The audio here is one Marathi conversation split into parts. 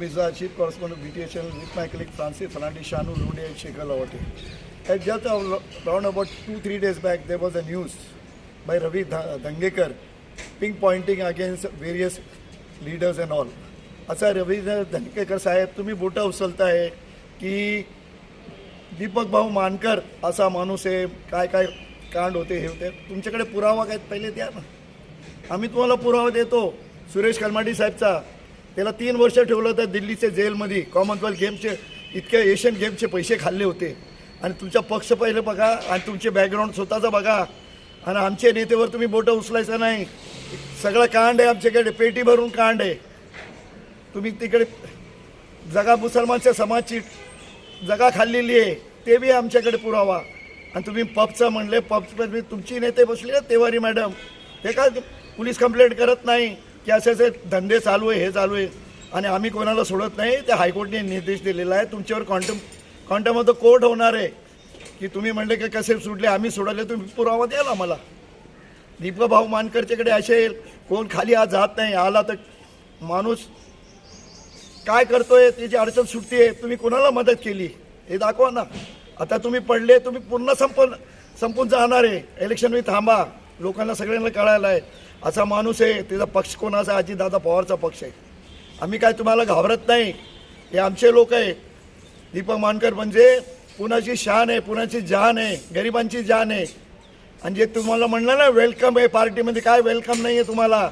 Mirza chief correspondent B T H N with my click Francis Fernandes Shanu Lodi and Shekhar Lavate at just round about two three days back there was a news by Ravi Dhangekar pink pointing against various leaders and all असा रवी धंगेकर साहेब तुम्ही बोट उचलताय की दीपक भाऊ मानकर असा माणूस आहे काय काय कांड होते हे होते तुमच्याकडे पुरावा काय पहिले द्या ना. आम्ही तुम्हाला पुरावा देतो सुरेश कलमाडी साहेबचा. त्याला तीन वर्ष ठेवलं होतं दिल्लीच्या जेलमध्ये. कॉमनवेल्थ गेमचे इतके एशियन गेमचे पैसे खाल्ले होते. आणि तुमचा पक्ष पहिले बघा आणि तुमचे बॅकग्राऊंड स्वतःचा बघा. आणि आमच्या नेतेवर तुम्ही बोटं उचलायचं नाही. सगळं कांड आहे आमच्याकडे. पेटी भरून कांड आहे. तुम्ही तिकडे जगा मुसलमानच्या समाजची जगा खाल्लेली आहे. ते बी आमच्याकडे पुरावा. आणि तुम्ही पबचं म्हणले पब म्हणजे तुमची नेते बसले तेवारी मॅडम. ते का पोलीस कंप्लेंट करत नाही. की असे असे धंदे चालू आहे हे चालू आहे. आणि आम्ही कोणाला सोडत नाही ते हायकोर्टने निर्देश दिलेला आहे. तुमच्यावर contempt quantum of the court होणार आहे. की तुम्ही म्हणले की कसे सुटले आम्ही सोडले तुम्ही पुरावा द्याल आम्हाला. दीपक भाऊ मानकरच्याकडे असेल कोण खाली आज जात नाही आला तर माणूस काय करतोय त्याची अडचण सुटते तुम्ही कोणाला मदत केली? हे दाखवा ना. आता तुम्ही पडले तुम्ही पूर्ण संपून संपून जाणार आहे. इलेक्शन मी थांबा. लोकांना सगळ्यांना कळायला आहे. असा माणूस आहे त्याचा पक्ष कोणाचा अजितदादा पवारचा पक्ष आहे. आम्ही काय तुम्हाला घाबरत नाही. हे आमचे लोक आहे. दीपक मानकर म्हणजे पुण्याची शान आहे पुण्याची जान आहे गरिबांची जान आहे. आणि जे तुम्हाला म्हणलं ना वेलकम आहे पार्टीमध्ये काय वेलकम नाही आहे तुम्हाला?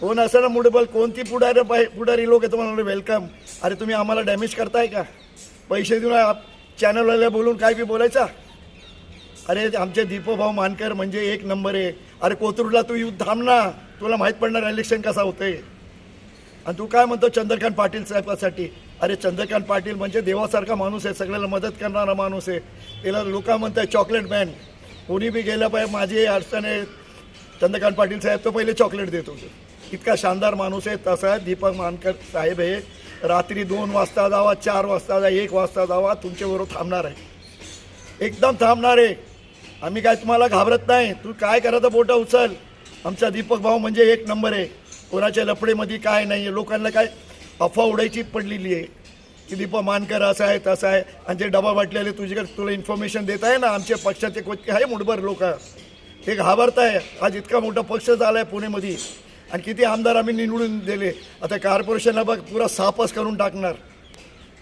कोण असं ना मुडेबल कोणती पुढारी पाहि पुढारी लोक आहे तुम्हाला वेलकम अरे तुम्ही आम्हाला डॅमेज करताय का? पैसे देऊन चॅनलवाल्या बोलून काय बी बोलायचा? अरे आमचे दीपोभाऊ मानकर म्हणजे एक नंबर आहे. अरे कोथरूडला तू युद्ध थांब ना. तुला माहीत पडणार इलेक्शन कसा होतंय. आणि तू काय म्हणतो चंद्रकांत पाटील साहेबासाठी? अरे चंद्रकांत पाटील म्हणजे देवासारखा माणूस आहे. सगळ्याला मदत करणारा माणूस आहे. त्याला लोक म्हणतात चॉकलेट मॅन कोणी बी गेलं पाहिजे माझी अडचण आहे. चंद्रकांत पाटील साहेब तो पहिले चॉकलेट देतो. इतका शानदार माणूस आहे. तसा दीपक मानकर साहेब हे रात्री दोन वाजता जावा चार वाजता जा एक वाजता जावा तुमच्याबरोबर थांबणार आहे. एकदम थांबणार आहे. आम्ही काय तुम्हाला घाबरत नाही. तू काय करायचं बोटा उचल. आमचा दीपक भाऊ म्हणजे एक नंबर आहे. कोणाच्या लफडेमध्ये काय नाही आहे. लोकांना काय अफवा उडायची पडलेली आहे. की दीपक मानकर असं आहे तसं आहे. आणि जे डबा वाटलेले तुझ्याकडे तुला इन्फॉर्मेशन देत आहे ना आमच्या पक्षाचे कोणते आहे मुठभर लोक. ते घाबरत आहे आज इतका मोठा पक्ष झाला आहे पुणेमध्ये. आणि किती आमदार आम्ही निवडून दिले. आता कॉर्पोरेशनला बघ पुरा सापच करून टाकणार.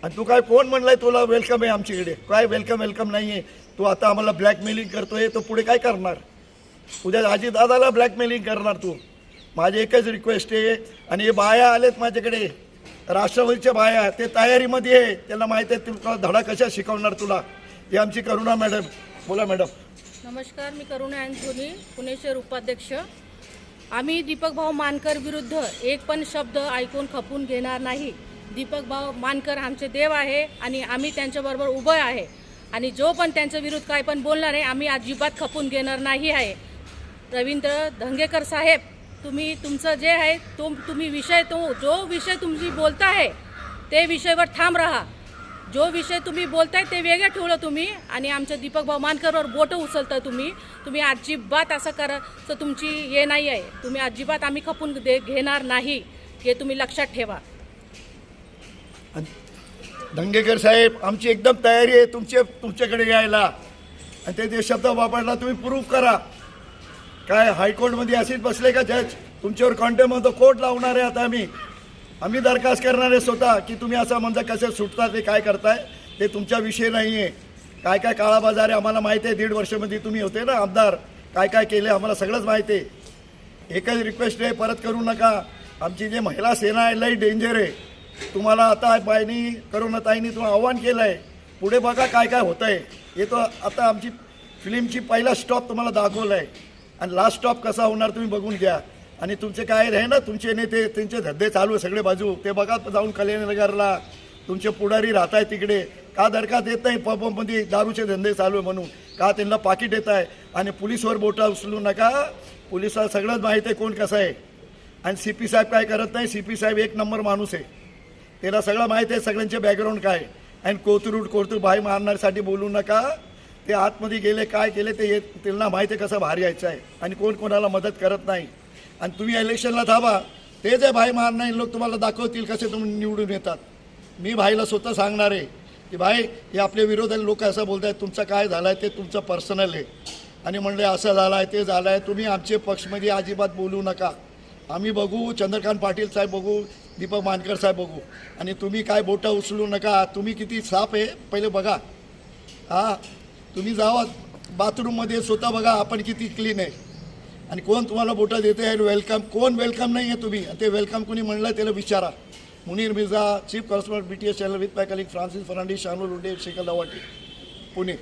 आणि तू काय कोण आहे तुला वेलकम आहे आमच्याकडे? काय वेलकम वेलकम नाही आहे तू आता आम्हाला ब्लॅकमेलिंग करतोय तो पुढे काय करणार? उद्या आजी दादाला ब्लॅकमेलिंग करणार तू. माझी एकच रिक्वेस्ट आहे आणि हे बाया आलेत माझ्याकडे. राष्ट्रवादीच्या बाया ते तयारीमध्ये आहे. त्यांना माहिती आहे तुला धडा कशा शिकवणार तुला? हे आमची करुणा मॅडम. बोला मॅडम. नमस्कार मी करुणा अँथोनी पुणे शहर उपाध्यक्ष. आम्ही दीपक भाऊ मानकर विरुद्ध एक पण शब्द ऐकून खपून घेणार नाही. दीपक भाऊ मानकर आमचे देव आहे आणि आम्ही त्यांच्याबरोबर उभं आहे. आणि जो पण त्यांच्या विरुद्ध काय पण बोलणार आहे आम्ही अजिबात खपून घेणार नाही आहे. रवींद्र धंगेकर साहेब तुम्ही तुमचं जे आहे तो तुम्ही विषय तो जो विषय तुम्ही बोलताय ते विषयावर ठाम राहा. जो विषय तुम्ही बोलताय ते वेगळं ठेवलं तुम्ही आणि आमच्या दीपक भाऊ मानकरवर बोटं उचलता तुम्ही. तुम्ही अजिबात असं करायचं तुमची हे नाही आहे. तुम्ही अजिबात आम्ही खपून दे घेणार नाही. हे तुम्ही लक्षात ठेवा. दंगेकर साहेब आमची एकदम तयारी आहे तुमचे तुमच्याकडे यायला. आणि ते जे शब्द वापरला तुम्ही प्रूफ करा. काय हायकोर्टमध्ये असेच बसले का जज तुमच्यावर कॉन्टेम होतो कोर्ट लावणार आहे आता आम्ही. आम्ही दरखास्त करणार आहे स्वतः की तुम्ही असं म्हणजे कसं सुटता ते काय करताय ते तुमच्या विषय नाही आहे काय काय काळा बाजार आहे आम्हाला माहिती आहे दीड वर्षामध्ये तुम्ही होते ना आमदार. काय काय केले आम्हाला सगळंच माहिती आहे. एकच रिक्वेस्ट आहे परत करू नका. आमची जी महिला सेना आहे लई डेंजर आहे. तुम्हाला आता बाईनी करुणाताईंनी तुम्हाला आव्हान केलं आहे पुढे बघा काय काय होतं आहे हे तर आता आमची फिल्मची पहिला स्टॉप तुम्हाला दाखवला आहे आणि लास्ट स्टॉप कसा होणार तुम्ही बघून घ्या. आणि तुमचे काय रे ना तुमचे नेते त्यांचे धंदे चालू आहे सगळे बाजू. ते बघा जाऊन कल्याणनगरला. तुमचे पुढारी राहत आहे तिकडे. का दरखास्त देत नाही पबमध्ये दारूचे धंदे चालू आहे म्हणून. का त्यांना पाकिट येत आहे? आणि पुलिसवर बोटा उचलू नका. पोलिसाला सगळंच माहीत आहे कोण कसं आहे. आणि सी पी साहेब काय करत नाही? सी पी साहेब एक नंबर माणूस आहे. त्याला सगळं माहिती आहे सगळ्यांचे बॅकग्राऊंड काय आणि कोथरूड कोथरूड बाई मारण्यासाठी बोलू नका. ते आतमध्ये गेले काय केले ते येत त्यांना माहिती आहे कसं बाहेर यायचं आहे. आणि कोण कोणाला मदत करत नाही. आणि तुम्ही इलेक्शनला थांबा. ते जे भाई मारणार लोक तुम्हाला दाखवतील कसे तुम्ही निवडून येतात. मी भाईला स्वतः सांगणार आहे की भाई हे आपले विरोधात लोक असं बोलत आहेत तुमचं काय झालं आहे ते तुमचं पर्सनल आहे. आणि म्हणले असं झालं आहे ते झालं आहे तुम्ही आमचे पक्षमध्ये अजिबात बोलू नका. आम्ही बघू चंद्रकांत पाटील साहेब बघू दीपक मानकर साहेब बघू. आणि तुम्ही काय बोटं उचलू नका तुम्ही किती साफ आहे पहिले बघा. हां तुम्ही जावा बाथरूममध्ये स्वतः बघा आपण किती क्लीन आहे. आणि कोण तुम्हाला बोटं देते आहे वेलकम कोण वेलकम नाही आहे तुम्ही ते वेलकम कोणी म्हणलं त्याला विचारा. Munir Mirza chief constable B T S channel with my Francis Fernandes Shanu Rude Shekhar Lavate Pune.